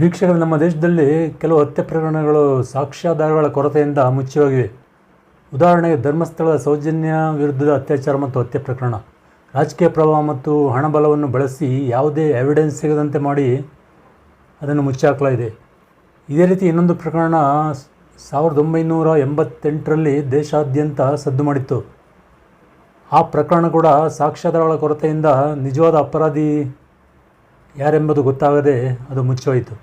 ವೀಕ್ಷಕರು, ನಮ್ಮ ದೇಶದಲ್ಲಿ ಕೆಲವು ಹತ್ಯೆ ಪ್ರಕರಣಗಳು ಸಾಕ್ಷ್ಯಾಧಾರಗಳ ಕೊರತೆಯಿಂದ ಮುಚ್ಚಿ ಹೋಗಿವೆ ಉದಾಹರಣೆಗೆ, ಧರ್ಮಸ್ಥಳದ ಸೌಜನ್ಯ ವಿರುದ್ಧದ ಅತ್ಯಾಚಾರ ಮತ್ತು ಹತ್ಯೆ ಪ್ರಕರಣ. ರಾಜಕೀಯ ಪ್ರಭಾವ ಮತ್ತು ಹಣಬಲವನ್ನು ಬಳಸಿ ಯಾವುದೇ ಎವಿಡೆನ್ಸ್ ಸಿಗದಂತೆ ಮಾಡಿ ಅದನ್ನು ಮುಚ್ಚಾಕಲಾಗಿದೆ. ಇದೇ ರೀತಿ ಇನ್ನೊಂದು ಪ್ರಕರಣ ಸಾವಿರದ ಒಂಬೈನೂರ ಎಂಬತ್ತೆಂಟರಲ್ಲಿ ದೇಶಾದ್ಯಂತ ಸದ್ದು ಮಾಡಿತ್ತು. ಆ ಪ್ರಕರಣ ಕೂಡ ಸಾಕ್ಷ್ಯಾಧಾರಗಳ ಕೊರತೆಯಿಂದ ನಿಜವಾದ ಅಪರಾಧಿ ಯಾರೆಂಬುದು ಗೊತ್ತಾಗದೆ ಅದು ಮುಚ್ಚೋಯಿತು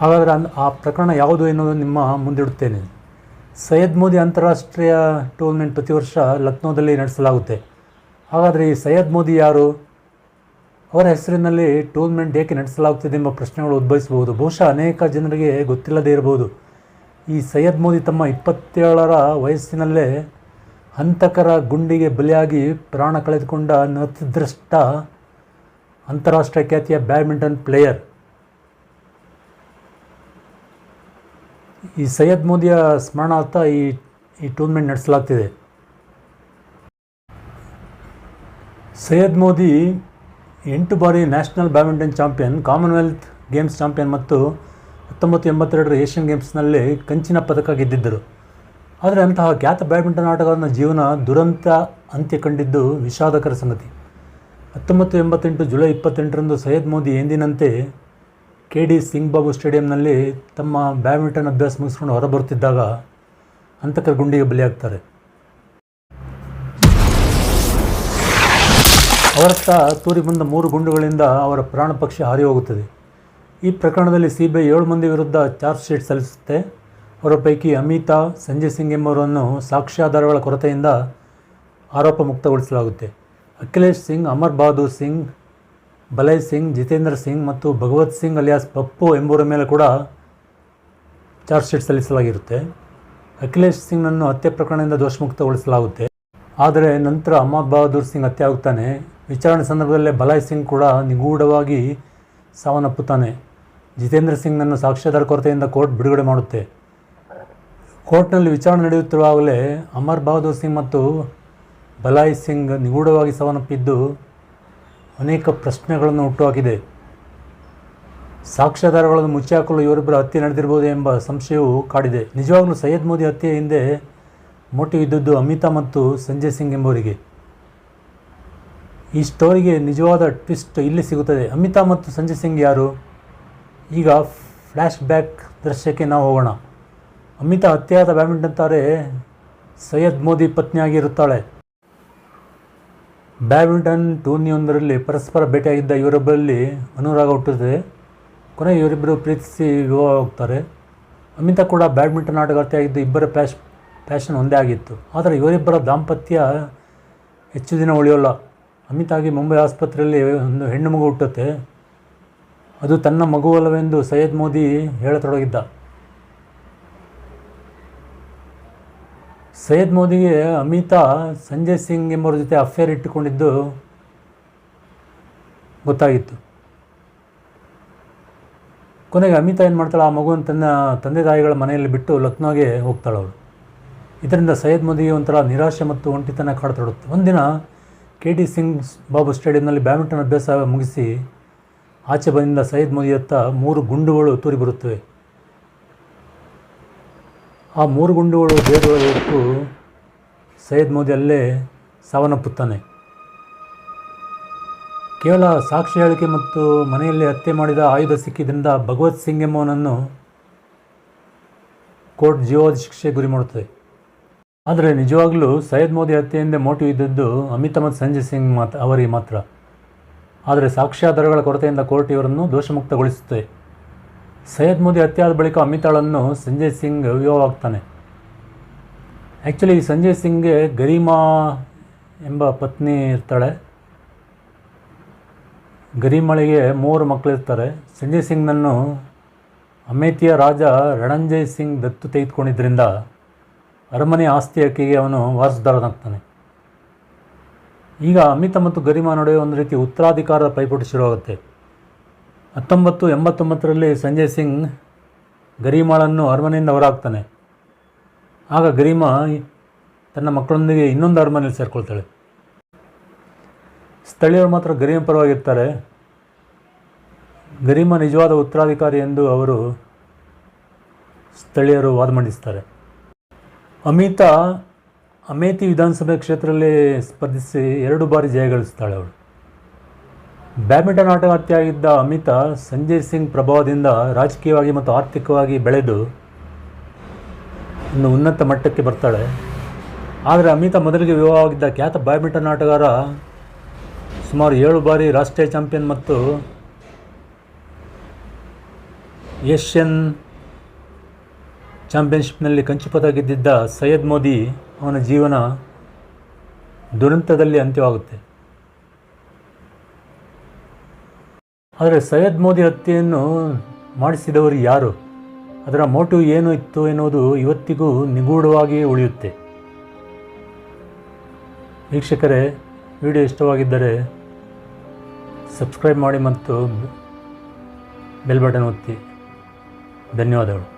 ಹಾಗಾದರೆ ಆ ಪ್ರಕರಣ ಯಾವುದು ಎನ್ನುವುದು ನಿಮ್ಮ ಮುಂದಿಡುತ್ತೇನೆ. ಸೈಯದ್ ಮೋದಿ ಅಂತಾರಾಷ್ಟ್ರೀಯ ಟೂರ್ನಮೆಂಟ್ ಪ್ರತಿ ವರ್ಷ ಲಕ್ನೋದಲ್ಲಿ ನಡೆಸಲಾಗುತ್ತೆ. ಹಾಗಾದರೆ ಈ ಸೈಯದ್ ಮೋದಿ ಯಾರು? ಅವರ ಹೆಸರಿನಲ್ಲಿ ಟೂರ್ನಮೆಂಟ್ ಏಕೆ ನಡೆಸಲಾಗುತ್ತಿದೆ ಎಂಬ ಪ್ರಶ್ನೆಗಳು ಉದ್ಭವಿಸಬಹುದು. ಬಹುಶಃ ಅನೇಕ ಜನರಿಗೆ ಗೊತ್ತಿಲ್ಲದೇ ಇರಬಹುದು. ಈ ಸೈಯದ್ ಮೋದಿ ತಮ್ಮ ಇಪ್ಪತ್ತೇಳರ ವಯಸ್ಸಿನಲ್ಲೇ ಹಂತಕರ ಗುಂಡಿಗೆ ಬಲಿಯಾಗಿ ಪ್ರಾಣ ಕಳೆದುಕೊಂಡ ನತದೃಷ್ಟ ಅಂತಾರಾಷ್ಟ್ರೀಯ ಖ್ಯಾತಿಯ ಬ್ಯಾಡ್ಮಿಂಟನ್ ಪ್ಲೇಯರ್. ಈ ಸೈಯದ್ ಮೋದಿಯ ಸ್ಮರಣಾರ್ಥ ಈ ಈ ಟೂರ್ನಮೆಂಟ್ ನಡೆಸಲಾಗ್ತಿದೆ. ಸೈಯದ್ ಮೋದಿ ಎಂಟು ಬಾರಿ national badminton champion Commonwealth Games champion ಮತ್ತು ಹತ್ತೊಂಬತ್ತು ಎಂಬತ್ತೆರಡರ ಏಷ್ಯನ್ ಗೇಮ್ಸ್ನಲ್ಲಿ ಕಂಚಿನ ಪದಕ ಗೆದ್ದಿದ್ದರು. ಆದರೆ ಅಂತಹ ಖ್ಯಾತ ಬ್ಯಾಡ್ಮಿಂಟನ್ ಆಟಗಾರನ ಜೀವನ ದುರಂತ ಅಂತ್ಯ ಕಂಡಿದ್ದು ವಿಷಾದಕರ ಸಂಗತಿ. ಹತ್ತೊಂಬತ್ತು ಎಂಬತ್ತೆಂಟು ಜುಲೈ ಇಪ್ಪತ್ತೆಂಟರಂದು ಸೈಯದ್ ಮೋದಿ ಎಂದಿನಂತೆ ಕೆ ಡಿ ಸಿಂಗ್ ಬಾಬು ಸ್ಟೇಡಿಯಂನಲ್ಲಿ ತಮ್ಮ ಬ್ಯಾಡ್ಮಿಂಟನ್ ಅಭ್ಯಾಸ ಮುಗಿಸ್ಕೊಂಡು ಹೊರಬರುತ್ತಿದ್ದಾಗ ಹಂತಕರ ಗುಂಡಿಗೆ ಬಲಿಯಾಗ್ತಾರೆ. ಅವರತ್ತ ತೂರಿ ಬಂದ ಮೂರು ಗುಂಡುಗಳಿಂದ ಅವರ ಪ್ರಾಣ ಪಕ್ಷಿ ಹಾರಿ ಹೋಗುತ್ತದೆ. ಈ ಪ್ರಕರಣದಲ್ಲಿ ಸಿ ಬಿ ಐ ಏಳು ಮಂದಿ ವಿರುದ್ಧ ಚಾರ್ಜ್ ಶೀಟ್ ಸಲ್ಲಿಸುತ್ತೆ. ಅವರ ಪೈಕಿ ಅಮಿತಾ, ಸಂಜಯ್ ಸಿಂಗ್ ಎಂಬುವರನ್ನು ಸಾಕ್ಷ್ಯಾಧಾರಗಳ ಕೊರತೆಯಿಂದ ಆರೋಪ ಮುಕ್ತಗೊಳಿಸಲಾಗುತ್ತೆ. ಅಖಿಲೇಶ್ ಸಿಂಗ್, ಅಮರ್ ಬಹದ್ದೂರ್ ಸಿಂಗ್ ಬಲಯ್ ಸಿಂಗ್, ಜಿತೇಂದ್ರ ಸಿಂಗ್ ಮತ್ತು ಭಗವತ್ ಸಿಂಗ್ ಅಲಿಯಾಸ್ ಪಪ್ಪು ಎಂಬುವರ ಮೇಲೆ ಕೂಡ ಚಾರ್ಜ್ ಶೀಟ್ ಸಲ್ಲಿಸಲಾಗಿರುತ್ತೆ. ಅಖಿಲೇಶ್ ಸಿಂಗ್ನನ್ನು ಹತ್ಯೆ ಪ್ರಕರಣದಿಂದ ದೋಷಮುಕ್ತಗೊಳಿಸಲಾಗುತ್ತೆ. ಆದರೆ ನಂತರ ಅಹಮದ್ ಬಹದ್ದೂರ್ ಸಿಂಗ್ ಹತ್ಯೆ ಆಗುತ್ತಾನೆ. ವಿಚಾರಣೆ ಸಂದರ್ಭದಲ್ಲೇ ಬಲಾಯ್ ಸಿಂಗ್ ಕೂಡ ನಿಗೂಢವಾಗಿ ಸಾವನ್ನಪ್ಪುತ್ತಾನೆ. ಜಿತೇಂದ್ರ ಸಿಂಗ್ನನ್ನು ಸಾಕ್ಷ್ಯಾಧಾರ ಕೊರತೆಯಿಂದ ಕೋರ್ಟ್ ಬಿಡುಗಡೆ ಮಾಡುತ್ತೆ. ಕೋರ್ಟ್ನಲ್ಲಿ ವಿಚಾರಣೆ ನಡೆಯುತ್ತಿರುವಾಗಲೇ ಅಮರ್ ಬಹದ್ದೂರ್ ಸಿಂಗ್ ಮತ್ತು ಬಲಾಯ್ ಸಿಂಗ್ ನಿಗೂಢವಾಗಿ ಸಾವನ್ನಪ್ಪಿದ್ದು ಅನೇಕ ಪ್ರಶ್ನೆಗಳನ್ನು ಹುಟ್ಟುಹಾಕಿದೆ. ಸಾಕ್ಷ್ಯಾಧಾರಗಳನ್ನು ಮುಚ್ಚಾಕಲು ಇವರಿಬ್ಬರ ಹತ್ಯೆ ನಡೆದಿರಬಹುದು ಎಂಬ ಸಂಶಯವು ಕಾಡಿದೆ. ನಿಜವಾಗಲೂ ಸೈಯದ್ ಮೋದಿ ಹತ್ಯೆ ಹಿಂದೆ ಮೋಟಿವ್ ಇದ್ದದ್ದು ಅಮಿತಾ ಮತ್ತು ಸಂಜಯ್ ಸಿಂಗ್ ಎಂಬುವರಿಗೆ. ಈ ಸ್ಟೋರಿಗೆ ನಿಜವಾದ ಟ್ವಿಸ್ಟ್ ಇಲ್ಲಿ ಸಿಗುತ್ತದೆ. ಅಮಿತಾ ಮತ್ತು ಸಂಜಯ್ ಸಿಂಗ್ ಯಾರು? ಈಗ ಫ್ಲ್ಯಾಶ್ ಬ್ಯಾಕ್ ದೃಶ್ಯಕ್ಕೆ ನಾವು ಹೋಗೋಣ. ಅಮಿತಾ ಹತ್ಯೆಯಾದ ಬ್ಯಾಡ್ಮಿಂಟನ್ ತಾರೆ ಸೈಯದ್ ಮೋದಿ ಪತ್ನಿಯಾಗಿರುತ್ತಾಳೆ ಬ್ಯಾಡ್ಮಿಂಟನ್ ಟೂರ್ನಿಯೊಂದರಲ್ಲಿ ಪರಸ್ಪರ ಭೇಟಿಯಾಗಿದ್ದ ಇವರೊಬ್ಬರಲ್ಲಿ ಅನುರಾಗ ಹುಟ್ಟುತ್ತದೆ ಕೊನೆಗೆ ಇವರಿಬ್ಬರು ಪ್ರೀತಿಸಿ ವಿವಾಹ ಹೋಗ್ತಾರೆ ಅಮಿತಾ ಕೂಡ ಬ್ಯಾಡ್ಮಿಂಟನ್ ಆಟಗಾರ್ತಿಯಾಗಿದ್ದು ಇಬ್ಬರ ಪ್ಯಾಶ್ ಪ್ಯಾಷನ್ ಒಂದೇ ಆಗಿತ್ತು. ಆದರೆ ಇವರಿಬ್ಬರ ದಾಂಪತ್ಯ ಹೆಚ್ಚು ದಿನ ಉಳಿಯೋಲ್ಲ. ಅಮಿತಾಗಿ ಮುಂಬೈ ಆಸ್ಪತ್ರೆಯಲ್ಲಿ ಒಂದು ಹೆಣ್ಣು ಮಗು ಹುಟ್ಟುತ್ತೆ. ಅದು ತನ್ನ ಮಗುವಲ್ಲವೆಂದು ಸೈಯದ್ ಮೋದಿ ಹೇಳತೊಡಗಿದ್ದ. ಸೈಯದ್ ಮೋದಿಗೆ ಅಮಿತಾ ಸಂಜಯ್ ಸಿಂಗ್ ಎಂಬವ್ರ ಜೊತೆ ಅಫೇರ್ ಇಟ್ಟುಕೊಂಡಿದ್ದು ಗೊತ್ತಾಗಿತ್ತು. ಕೊನೆಗೆ ಅಮಿತಾ ಏನು ಮಾಡ್ತಾಳೆ? ಆ ಮಗುವನ್ನು ತನ್ನ ತಂದೆ ತಾಯಿಗಳ ಮನೆಯಲ್ಲಿ ಬಿಟ್ಟು ಲಕ್ನೋಗೆ ಹೋಗ್ತಾಳೆ ಅವಳು. ಇದರಿಂದ ಸೈಯದ್ ಮೋದಿಗೆ ಒಂಥರ ನಿರಾಶೆ ಮತ್ತು ಒಂಟಿತನ ಕಾಡ್ತೊಡುತ್ತೆ. ಒಂದಿನ ಕೆ ಟಿ ಸಿಂಗ್ ಬಾಬು ಸ್ಟೇಡಿಯಂನಲ್ಲಿ ಬ್ಯಾಡ್ಮಿಂಟನ್ ಅಭ್ಯಾಸ ಮುಗಿಸಿ ಆಚೆ ಬಂದ ಸೈಯದ್ ಮೋದಿಯತ್ತ ಮೂರು ಗುಂಡುಗಳು ತೂರಿ ಬರುತ್ತವೆ. ಆ ಮೂರು ಗುಂಡುಗಳು ದೇಹದೊಳಗೆ ಸೈಯದ್ ಮೋದಿ ಅಲ್ಲೇ ಸಾವನ್ನಪ್ಪುತ್ತಾನೆ. ಕೇವಲ ಸಾಕ್ಷಿ ಹೇಳಿಕೆ ಮತ್ತು ಮನೆಯಲ್ಲಿ ಹತ್ಯೆ ಮಾಡಿದ ಆಯುಧ ಸಿಕ್ಕಿದ್ರಿಂದ ಭಗವತ್ ಸಿಂಗ್ ಎಂಬುವನನ್ನು ಕೋರ್ಟ್ ಜೀವಾವಧಿ ಶಿಕ್ಷೆ ಗುರಿ ಮಾಡುತ್ತದೆ. ಆದರೆ ನಿಜವಾಗಲೂ ಸೈಯದ್ ಮೋದಿ ಹತ್ಯೆಯಿಂದ ಮೋಟಿವ್ ಇದ್ದದ್ದು ಅಮಿತ್ ಮತ್ತು ಸಂಜಯ್ ಸಿಂಗ್ ಮಾತ್ರ ಅವರಿಗೆ ಮಾತ್ರ. ಆದರೆ ಸಾಕ್ಷ್ಯಾಧಾರಗಳ ಕೊರತೆಯಿಂದ ಕೋರ್ಟ್ ಇವರನ್ನು ದೋಷಮುಕ್ತಗೊಳಿಸುತ್ತದೆ ಸೈಯದ್ ಮೋದಿ ಹತ್ಯಾದ ಬಳಿಕ ಅಮಿತಾಳನ್ನು ಸಂಜಯ್ ಸಿಂಗ್ ವಿವಾಹವಾಗ್ತಾನೆ. ಆ್ಯಕ್ಚುಲಿ ಸಂಜಯ್ ಸಿಂಗ್ಗೆ ಗರಿಮಾ ಎಂಬ ಪತ್ನಿ ಇರ್ತಾಳೆ. ಗರಿಮಳಿಗೆ ಮೂವರು ಮಕ್ಕಳಿರ್ತಾರೆ ಸಂಜಯ್ ಸಿಂಗ್ನನ್ನು ಅಮೇಥಿಯ ರಾಜ ರಣಂಜಯ್ ಸಿಂಗ್ ದತ್ತು ತೆಗೆದುಕೊಂಡಿದ್ದರಿಂದ ಅರಮನೆ ಆಸ್ತಿ ಹಕ್ಕಿಗೆ ಅವನು ವಾರಸುದಾರನಾಗ್ತಾನೆ. ಈಗ ಅಮಿತಾ ಮತ್ತು ಗರಿಮಾ ನಡುವೆ ಒಂದು ರೀತಿ ಉತ್ತರಾಧಿಕಾರದ ಪೈಪೋಟಿ ಶುರುವಾಗುತ್ತೆ. ಹತ್ತೊಂಬತ್ತು ಎಂಬತ್ತೊಂಬತ್ತರಲ್ಲಿ ಸಂಜಯ್ ಸಿಂಗ್ ಗರಿಮಾಳನ್ನು ಅರಮನೆಯಿಂದ ಹೊರಹಾಕ್ತಾನೆ. ಆಗ ಗರಿಮಾ ತನ್ನ ಮಕ್ಕಳೊಂದಿಗೆ ಇನ್ನೊಂದು ಅರಮನೆಯಲ್ಲಿ ಸೇರಿಕೊಳ್ತಾಳೆ. ಸ್ಥಳೀಯರು ಮಾತ್ರ ಗರಿಮ ಪರವಾಗಿರ್ತಾರೆ. ಗರಿಮ ನಿಜವಾದ ಉತ್ತರಾಧಿಕಾರಿ ಎಂದು ಅವರು ಸ್ಥಳೀಯರು ವಾದ ಮಂಡಿಸ್ತಾರೆ. ಅಮಿತಾ ಅಮೇಥಿ ವಿಧಾನಸಭೆ ಕ್ಷೇತ್ರದಲ್ಲಿ ಸ್ಪರ್ಧಿಸಿ ಎರಡು ಬಾರಿ ಜಯಗಳಿಸ್ತಾಳೆ ಅವಳು. ಬ್ಯಾಡ್ಮಿಂಟನ್ ಆಟಗಾರ್ತಿಯಾಗಿದ್ದ ಅಮಿತಾ ಸಂಜಯ್ ಸಿಂಗ್ ಪ್ರಭಾವದಿಂದ ರಾಜಕೀಯವಾಗಿ ಮತ್ತು ಆರ್ಥಿಕವಾಗಿ ಬೆಳೆದು ಒಂದು ಉನ್ನತ ಮಟ್ಟಕ್ಕೆ ಬರ್ತಾಳೆ. ಆದರೆ ಅಮಿತಾ ಮೊದಲಿಗೆ ವಿವಾಹವಾಗಿದ್ದ ಖ್ಯಾತ ಬ್ಯಾಡ್ಮಿಂಟನ್ ಆಟಗಾರ ಸುಮಾರು ಏಳು ಬಾರಿ ರಾಷ್ಟ್ರೀಯ ಚಾಂಪಿಯನ್ ಮತ್ತು ಏಷ್ಯನ್ ಚಾಂಪಿಯನ್ಶಿಪ್ನಲ್ಲಿ ಕಂಚು ಪದಕ ಗೆದ್ದಿದ್ದ ಸೈಯದ್ ಮೋದಿ ಅವನ ಜೀವನ ದುರಂತದಲ್ಲಿ ಅಂತ್ಯವಾಗುತ್ತೆ. ಆದರೆ ಸೈಯದ್ ಮೋದಿ ಹತ್ಯೆಯನ್ನು ಮಾಡಿಸಿದವರು ಯಾರು? ಅದರ ಮೋಟಿವ್ ಏನು ಇತ್ತು ಎನ್ನುವುದು ಇವತ್ತಿಗೂ ನಿಗೂಢವಾಗಿ ಉಳಿಯುತ್ತೆ. ವೀಕ್ಷಕರೇ, ವಿಡಿಯೋ ಇಷ್ಟವಾಗಿದ್ದರೆ ಸಬ್ಸ್ಕ್ರೈಬ್ ಮಾಡಿ ಮತ್ತು ಬೆಲ್ ಬಟನ್ ಒತ್ತಿ. ಧನ್ಯವಾದಗಳು.